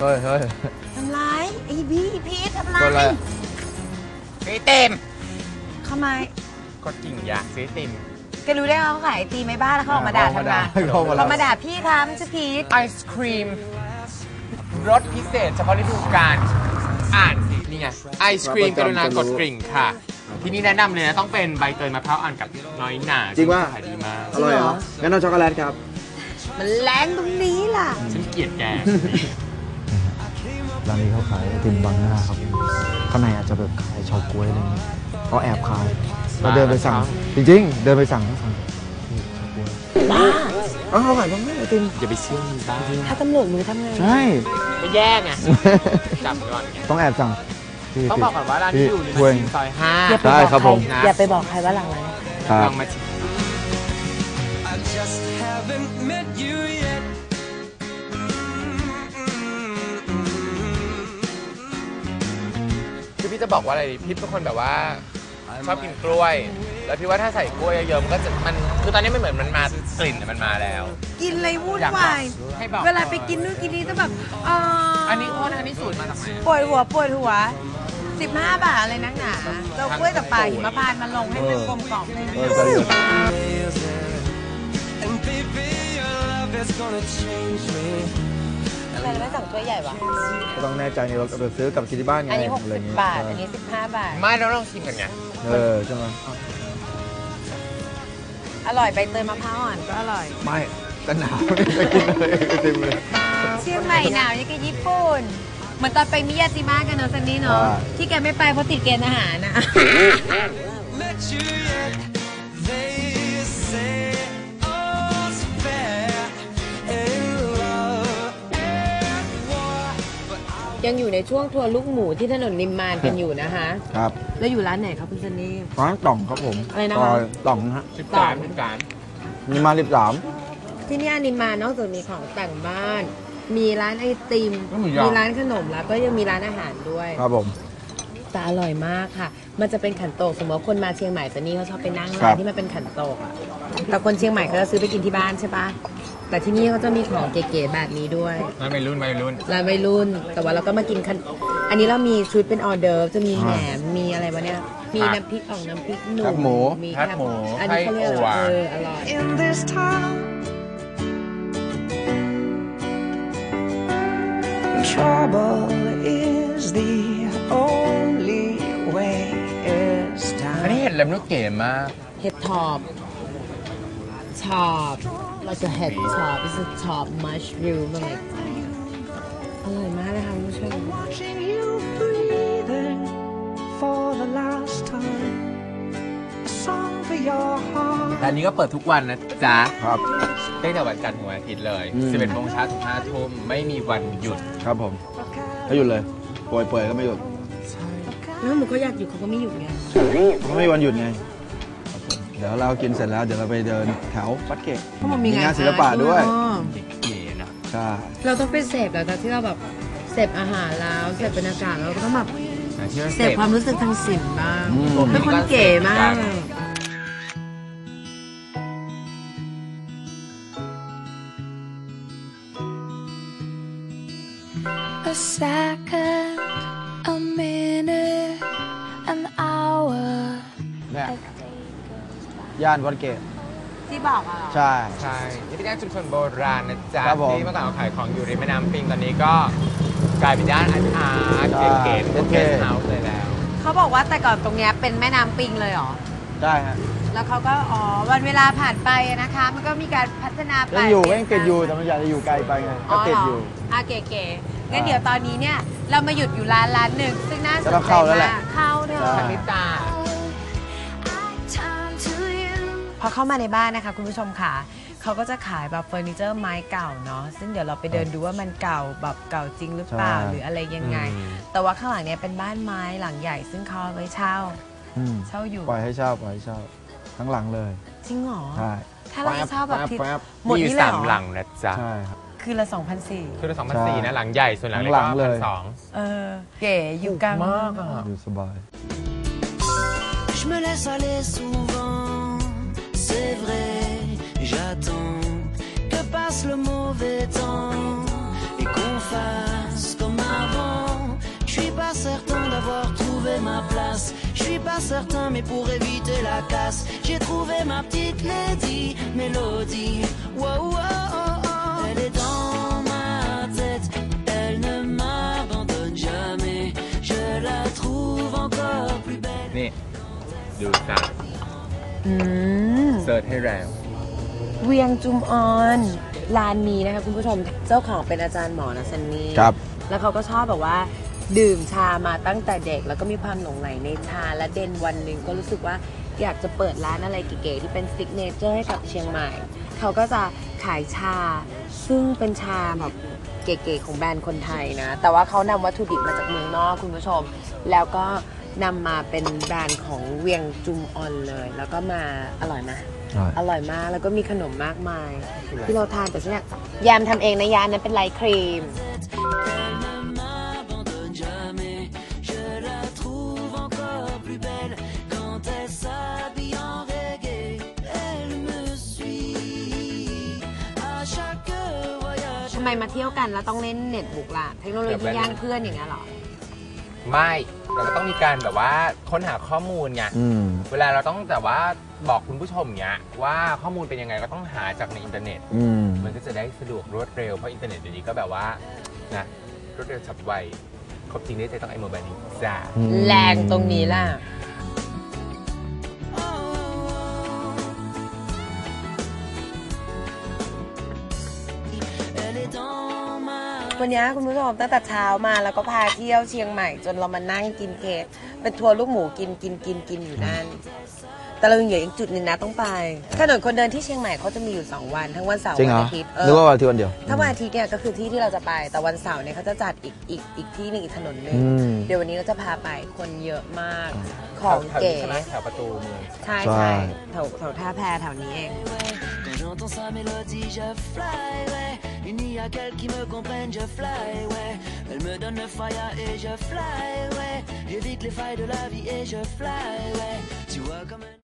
เฮ้ยเฮ้ยทำร้ายไอ้พี่พีททำร้าคนอะไรยอะซื้อติมทำไมกดกิ่งอยากซื้อติมแกรู้ได้ไงเขาขายไอตีไม่บ้านแล้วเขาออกมาด่าทำไมเขามาเขาด่ามาด่าพี่คะไม่ใช่พีทไอศครีมรสพิเศษเฉพาะฤดูกาลอ่านสินี่ไงไอศครีมกรุณากดกริ่งค่ะ ที่นี่แนะนำเลยนะ ต้องเป็นใบเตยมะพร้าวอ่อนกับน้อยหนาจริงป่ะ ขายดีมาก อร่อยเหรองั้นเอาช็อกโกแลตครับ มันแรงตรงนี้ล่ะ ฉันเกลียดแก ร้านนี้เขาขายไอติมบางหน้าครับ ข้างในอาจจะแบบขายเฉาก๊วยอะไรเงี้ยเขาแอบขายเราเดินไปสั่ง จริงๆ เดินไปสั่งสั่งนี่เฉาก๊วยเอ้าวเขาขายบางหน้าไอติมอย่าไปเชื่อมันบ้างถ้าตำรวจมือทำไงใช่ ไปแย่งไงจับก่อนไงต้องแอบสั่งพี่ต้องบอกก่อนว่าร้านที่อยู่ในถ้วย ซอยห้าอย่าไปได้บอกครับใครผมอย่าไปบอกใครว่าหลังอะไรครัลบองมาชิม I just haven't met you yet. จะบอกว่าอะไรดีพี่เป็นคนแบบว่าชอบกินกล้วย แล้วพี่ว่าถ้าใส่กล้วยเยอะๆมันก็จะมันคือตอนนี้มันเหมือนมันมากลิ่นมันมาแล้ว กินอะไรวุ่นอยากบอกวาย ให้บอกเวลาไปกินนู่นกินนี่ต้องแบบเอ่ออันนี้โทษนะอันนี้สูตรมาจากไหนปวดหัวปวดหัว 15 บาทอะไรนักหนาเจ้ากล้วยกับปลาหิมพานต์มาลงให้มันกลมกล่อมเลยเออประโยชน์ And baby, your love is gonna change me. ทำไมเราไม่สั่งถ้วยใหญ่วะ ก็ต้องแน่ใจนี่เราเราซื้อกลับกินที่บ้านไงอันนี้อะไร60เงี้ยบาท อันนี้ 15 บาท ไม่เราลองชิมกันไงเออใช่ไหมอร่อยใบเตยมะพร้าวอ่อนก็อร่อย ไม่กันหนาวจะกินเลยไอติมเลย เชียงใหม่หนาวยังกับญี่ปุ่น เหมือนตอนไปมิยาจิมะกันเนอะซันนี่เนาะที่แกไม่ไปเพราะติดเกณฑ์อาหารนะ ยังอยู่ในช่วงทัวร์ลูกหมูที่ถนนนิมมานกันอยู่นะคะ ครับแล้วอยู่ร้านไหนครับคุณซันนี่ ร้านต่องครับผมอะไรนะคะซอยต่องนะฮะสิบสามสิบสามมีมาสิบสาม ที่เนี่ยนิมมานนอกจากมีของแต่งบ้าน มีร้านไอติมก็หมูยอ มีร้านขนมแล้วก็ยังมีร้านอาหารด้วยครับผม แต่อร่อยมากค่ะ มันจะเป็นขันโตกสมมติว่าคนมาเชียงใหม่ซันนี่เขาชอบไปนั่งครัร้านบ ที่มันเป็นขันโตกอะแต่คนเชียงใหม่เขาจะซื้อไปกินที่บ้านใช่ปะ แต่ที่นี่เขาจะมีของเก๋ๆแบบนี้ด้วยนั่นวัยรุ่นวัยรุ่น ร้านวัยรุ่น แต่ว่าเราก็มากินคันอันนี้เรามีชุดเป็นออเดิร์ฟจะมีแหนม มีอะไรวะเนี่ย มีน้ำพริกอ่องน้ำพริกหนุ่แคบหมูมีแคบหมูอันนี้เขาเรียกอะไรวะไส้อั่วเอออร่อย in this town, trouble is the only way is อัน down. นี้เห็ดเล็มลูกเก๋มาก เห็ดทอบ ชอบ like a head top it's a top mushroom อะไรอร่อยมากเลยค่ะคุณผู้ชม Watching you breathing for the last time. A song for your heart. ร้านนี้ก็เปิดทุกวันนะจ๊ะครับ ตั้งแต่วันจันทร์ถึงวันอาทิตย์เลยอืม 11โมงเช้าถึง5ทุ่มไม่มีวันหยุด ครับผมไม่หยุดเลยป่วยเปื่อยก็ไม่หยุดแล้วหมูเขาอยากอยู่เขาก็ไม่อยู่ไงเขาไม่มีวันหยุดไงครับผม เดี๋ยวเรากินเสร็จแล้วเดี๋ยวเราไปเดินแถววัดเกตเพราะมันมีงานศิลปะด้วย อ๋อเก๋ๆนะใช่เราต้องไปเสพแล้วแต่ที่เราแบบเสพอาหารแล้วเสพบรรยากาศเราก็ต้องแบบที่เราเสพความรู้สึกทางศิลป์บ้างอืม เป็นคนเก๋มาก A second, a minute, an hour. เนี่ย ย่านวัดเกตที่บอกอะใช่ ใช่นี่เป็นย่านชุมชนโบราณนะจ๊ะครับผมที่เมื่อก่อนเขาขายของอยู่ริมแม่น้ำปิงตอนนี้ก็กลายเป็นย่านอาร์ตอาร์ตใช่เก๋ๆพวกเกเท่สๆเฮาส์เลยแล้ว เขาบอกว่าแต่ก่อนตรงเนี้ยเป็นแม่น้ำปิงเลยเหรอได้ฮะแล้วเขาก็อ๋อวันเวลาผ่านไปนะคะ มันก็มีการพัฒนาไปยังอยู่ปลี่ยังติดอยู่แต่มันอยากจะอยู่ไกลไปไงก็ติดอยู่ อะเก๋ๆงั้นเดี๋ยวตอนนี้เนี่ยเรามาหยุดอยู่ร้านร้านหนึ่งซึ่งน่าสนก็ต้องใจเข้าแล้วแหละมากเข้าเถใช่อะคณิตา พอเข้ามาในบ้านนะคะคุณผู้ชมค่ะเขาก็จะขายแบบเฟอร์นิเจอร์ไม้เก่าเนาะซึ่งเดี๋ยวเราไปเดินดูว่ามันเก่าแบบเก่าจริงหรือเปล่าใช่ หรืออะไรยังไงอืมแต่ว่าข้างหลังเนี่ยเป็นบ้านไม้หลังใหญ่ ซึ่งเขาเอาไว้เช่าอืมเช่าอยู่ปล่อยให้เช่าปล่อยให้เช่าทั้งหลังเลยจริงเหรอใช่ถ้าเราจะเช่าแบบที่แป๊บหมดมีอยู่นี่เลยสามเหรอหลังนะจ๊ะใช่ครับ คือละ2,004คือละสองพันใช่สี่นะหลังใหญ่ส่วนหลังเล็กหลัก็งเลพัยนสองเออเก๋อยู่กลาง มากอะ อยู่สบาย Je me laisse aller souvent, c'est vrai. J'attends que passe le mauvais temps et qu'on fasse comme avant. Je suis pas certain d'avoir trouvé ma place. Je suis pas certain, mais pour éviter la casse, j'ai trouvé ma petite lady mélodie. Wow, wow, oh, oh. Elle est dans ma tête, elle ne m'abandonne jamais. Je la trouve encore plus belle. Mais de ça. อืม เซิร์ชให้แล้ว เวียงจุมออนร้านนี้นะคะคุณผู้ชมเจ้าของเป็นอาจารย์หมอนะซันนี่ครับ แล้วเขาก็ชอบแบบว่า ดื่มชามาตั้งแต่เด็ก แล้วก็มีความหลงใหลในชาและเด่นวันหนึ่งก็รู้สึกว่าอยากจะเปิดร้านอะไรเก๋ๆที่เป็นซิกเนเจอร์ให้กับเชียงใหม่ เขาก็จะขายชา ซึ่งเป็นชาแบบเก๋ๆของแบรนด์คนไทยนะ แต่ว่าเขานำวัตถุดิบมาจากเมืองนอกคุณผู้ชม แล้วก็ นำมาเป็นแบรนด์ของเวียงจุมออนเลย แล้วก็มาอร่อยนะอร่อยมากแล้วก็มีขนมมากมาย ที่เราทานแต่เนี่ยแยมทำเองนะยานนั้นเป็นไลท์ครีม Elle ne m'abandonne jamais. Je la trouve encore plus belle quand elle s'habille en reggae. Elle me suit à chaque voyage. ทำไมมาเที่ยวกันแล้วต้องเล่นเน็ตบุกล่ะ เทคโนโลยีย่านเพื่อนอย่างเงี้ยเหรอ ไม่เราก็ต้องมีการแบบว่าค้นหาข้อมูลไงอืม เวลาเราต้องแต่ว่าบอกคุณผู้ชมเนี้ยว่าข้อมูลเป็นยังไงก็ต้องหาจากในอินเทอร์เน็ต อืม มันก็จะได้สะดวกรวดเร็วเพราะอินเทอร์เน็ตเดี๋ยวนี้ก็แบบว่านะรวดเร็วฉับไวครบจริงได้ใจต้องไอโมบายนี้จ้า แรงตรงนี้ล่ะ วันนี้คุณผู้ชมตั้งแต่เช้ามาแล้วก็พาเที่ยวเชียงใหม่จนเรามานั่งกินเค้กเป็นทัวร์ลูกหมูกินกินกินกินอยู่นั่น แต่เรายังเหลืออีกจุดหนึ่งนะต้องไปถนนคนเดินที่เชียงใหม่เขาจะมีอยู่ 2 วันทั้งวันเสาร์จริงวัเหรออาทิตย์เอนึกว่าอวันที่วันเดียว ถ้าวันอาทิตย์เนี่ยก็คือที่ที่เราจะไป แต่วันเสาร์เนี่ยเขาจะจัดอีกอีกอีกที่หนึงอีกถนนหนึ่งอืม เดี๋ยววันนี้เราจะพาไปคนเยอะมากของแถวเก๋นี้ใช่ไหมแถวประตูเมืองใช่ใช่ใช่แถวแถวท่าแพแถวนี้เอง Quand j'entends sa mélodie, je fly, ouais. Il n'y a qu'elle qui me comprenne, je fly, ouais. Elle me donne le fire et je fly, ouais. J'évite les failles de la vie et je fly, ouais. Tu vois comme un...